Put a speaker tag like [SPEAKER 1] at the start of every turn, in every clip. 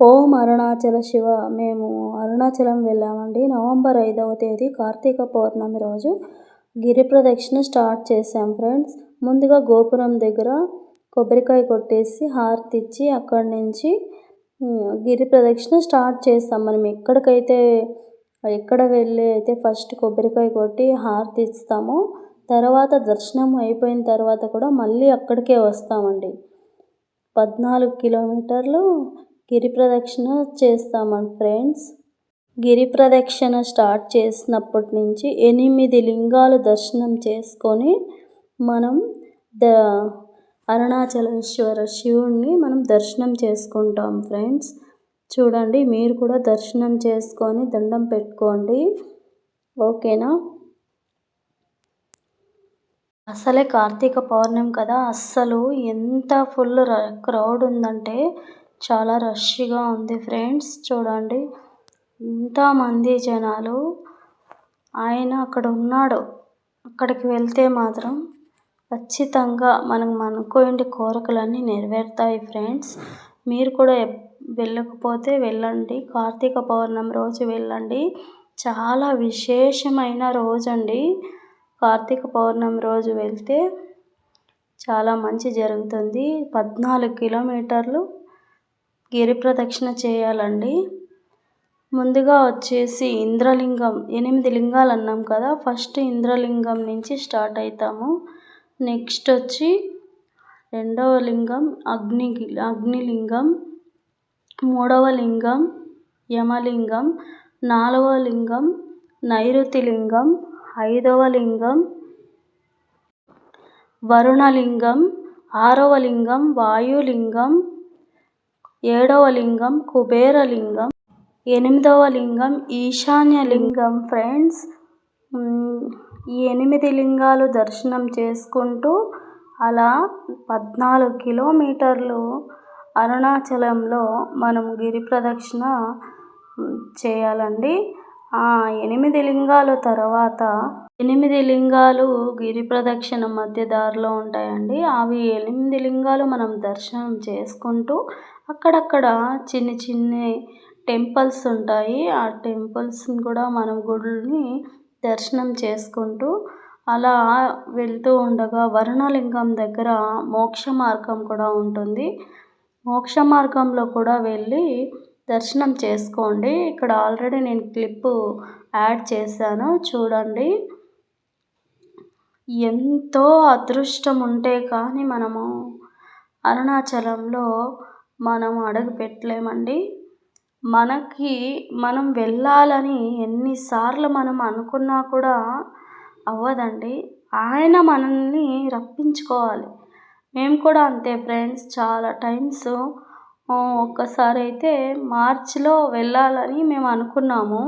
[SPEAKER 1] ఓం అరుణాచల శివ మేము అరుణాచలం వెళ్ళామండి. నవంబర్ ఐదవ తేదీ కార్తీక పౌర్ణమి రోజు గిరి ప్రదక్షిణ స్టార్ట్ చేసాం ఫ్రెండ్స్. ముందుగా గోపురం దగ్గర కొబ్బరికాయ కొట్టేసి హారతి ఇచ్చి అక్కడి నుంచి గిరి ప్రదక్షిణ స్టార్ట్ చేస్తాం. మనం ఎక్కడికైతే ఎక్కడ వెళ్ళి అయితే ఫస్ట్ కొబ్బరికాయ కొట్టి హారతి ఇస్తామో తర్వాత దర్శనం అయిపోయిన తర్వాత కూడా మళ్ళీ అక్కడికే వస్తామండి. పద్నాలుగు కిలోమీటర్లు గిరి ప్రదక్షిణ చేస్తామండి ఫ్రెండ్స్. గిరి ప్రదక్షిణ స్టార్ట్ చేసినప్పటి నుంచి ఎనిమిది లింగాలు దర్శనం చేసుకొని మనం ద అరుణాచలేశ్వర శివుణ్ణి మనం దర్శనం చేసుకుంటాం ఫ్రెండ్స్. చూడండి మీరు కూడా దర్శనం చేసుకొని దండం పెట్టుకోండి. ఓకేనా? అసలే కార్తీక పౌర్ణమి కదా. అస్సలు ఎంత ఫుల్ క్రౌడ్ ఉందంటే చాలా రష్గా ఉంది ఫ్రెండ్స్. చూడండి. ఇంతమంది జనాలు. ఆయన అక్కడ ఉన్నాడు. అక్కడికి వెళ్తే మాత్రం ఖచ్చితంగా మనం అనుకోండి కోరికలన్నీ నెరవేరుతాయి ఫ్రెండ్స్. మీరు కూడా వెళ్ళకపోతే వెళ్ళండి. కార్తీక పౌర్ణమి రోజు వెళ్ళండి. చాలా విశేషమైన రోజండి. కార్తీక పౌర్ణమి రోజు వెళ్తే చాలా మంచి జరుగుతుంది. పద్నాలుగు కిలోమీటర్లు గిరి ప్రదక్షిణ చేయాలండి. ముందుగా వచ్చేసి ఇంద్రలింగం ఎనిమిది లింగాలు అన్నాం కదా ఫస్ట్ ఇంద్రలింగం నుంచి స్టార్ట్ అవుతాము నెక్స్ట్ వచ్చి రెండవ లింగం అగ్ని అగ్నిలింగం మూడవ లింగం యమలింగం నాలుగవ లింగం నైరుతి లింగం ఐదవ లింగం వరుణలింగం ఆరవ లింగం వాయులింగం ఏడవ లింగం కుబేర లింగం ఎనిమిదవ లింగం ఈశాన్య లింగం. ఫ్రెండ్స్ ఈ ఎనిమిది లింగాలు దర్శనం చేసుకుంటూ అలా పద్నాలుగు కిలోమీటర్లు అరుణాచలంలో మనం గిరి ప్రదక్షిణ చేయాలండి. ఆ ఎనిమిది లింగాల తర్వాత ఎనిమిది లింగాలు గిరి ప్రదక్షిణ మధ్య దారిలో ఉంటాయండి. అవి ఎనిమిది లింగాలు మనం దర్శనం చేసుకుంటూ అక్కడక్కడ చిన్న చిన్ని టెంపుల్స్ ఉంటాయి. ఆ టెంపుల్స్ని కూడా మనం గుడుల్ని దర్శనం చేసుకుంటూ అలా వెళ్తూ ఉండగా వరుణలింగం దగ్గర మోక్ష మార్గం కూడా ఉంటుంది. మోక్ష మార్గంలో కూడా వెళ్ళి దర్శనం చేసుకోండి. ఇక్కడ ఆల్రెడీ నేను క్లిప్పు యాడ్ చేశాను. చూడండి. ఎంతో అదృష్టం ఉంటే కానీ మనము అరుణాచలంలో మనం అడుగు పెట్టలేమండి. మనకి మనం వెళ్ళాలని ఎన్నిసార్లు మనం అనుకున్నా కూడా అవ్వదండి. ఆయన మనల్ని రప్పించుకోవాలి. మేము కూడా అంతే ఫ్రెండ్స్ చాలా టైమ్స్ ఒక్కసారి అయితే మార్చిలో వెళ్ళాలని మేము అనుకున్నాము.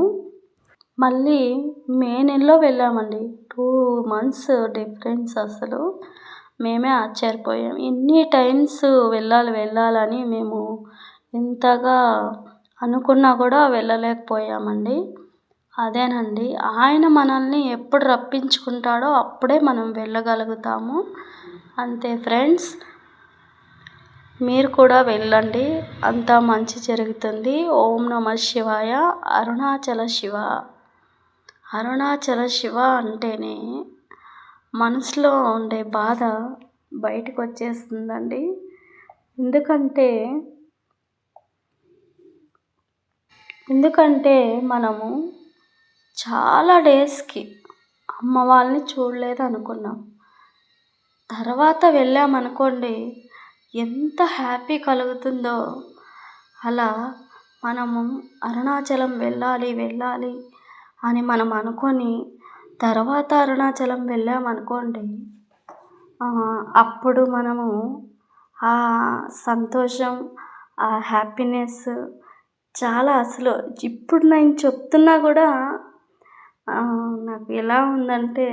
[SPEAKER 1] మళ్ళీ మే నెలలో వెళ్ళామండి. టూ మంత్స్ డిఫరెన్స్ అసలు. మేమే ఆశ్చర్యపోయాం. ఎన్ని టైమ్స్ వెళ్ళాలి వెళ్ళాలని మేము ఎంతగా అనుకున్నా కూడా వెళ్ళలేకపోయామండి. అదేనండి ఆయన మనల్ని ఎప్పుడు రప్పించుకుంటాడో అప్పుడే మనం వెళ్ళగలుగుతాము. అంతే ఫ్రెండ్స్ మీరు కూడా వెళ్ళండి. అంతా మంచి జరుగుతుంది. ఓం నమ శివాయ. అరుణాచల శివ. అరుణాచల శివ అంటేనే మనసులో ఉండే బాధ బయటకు వచ్చేస్తుందండి ఎందుకంటే ఎందుకంటే మనము చాలా డేస్కి అమ్మ వాళ్ళని చూడలేదు అనుకున్నాం తర్వాత వెళ్ళామనుకోండి ఎంత హ్యాపీ కలుగుతుందో. అలా మనము అరుణాచలం వెళ్ళాలి వెళ్ళాలి అని మనం అనుకొని తర్వాత అరుణాచలం వెళ్ళామనుకోండి అప్పుడు మనము ఆ సంతోషం ఆ హ్యాపీనెస్ చాలా అసలు ఇప్పుడు నేను చెప్తున్నా కూడా నాకు ఎలా ఉందంటే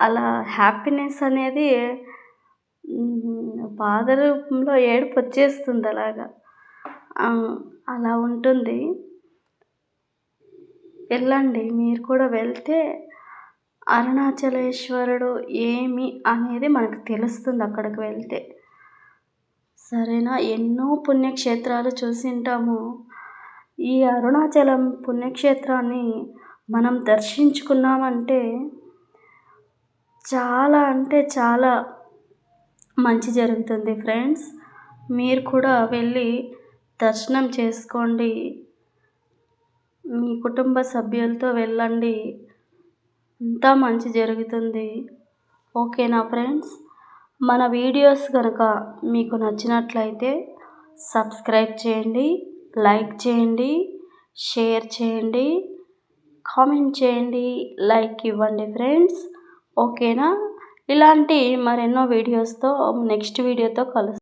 [SPEAKER 1] అలా హ్యాపీనెస్ అనేది బాధ రూపంలో ఏడుపు వచ్చేస్తుంది అలాగా. అలా ఉంటుంది. వెళ్ళండి మీరు కూడా వెళ్తే అరుణాచలేశ్వరుడు ఏమి అనేది మనకు తెలుస్తుంది అక్కడికి వెళ్తే. సరేనా? ఎన్నో పుణ్యక్షేత్రాలు చూసింటాము ఈ అరుణాచలం పుణ్యక్షేత్రాన్ని మనం దర్శించుకున్నామంటే చాలా అంటే చాలా మంచి జరుగుతుంది ఫ్రెండ్స్. మీరు కూడా వెళ్ళి దర్శనం చేసుకోండి. మీ కుటుంబ సభ్యులతో వెళ్ళండి. అంతా మంచి జరుగుతుంది. ఓకేనా ఫ్రెండ్స్? మన వీడియోస్ కనుక మీకు నచ్చినట్లయితే సబ్స్క్రైబ్ చేయండి లైక్ చేయండి షేర్ చేయండి కామెంట్ చేయండి లైక్ ఇవ్వండి ఫ్రెండ్స్. ఓకేనా? ఇలాంటి మరెన్నో వీడియోస్తో నెక్స్ట్ వీడియోతో కలుస్తాను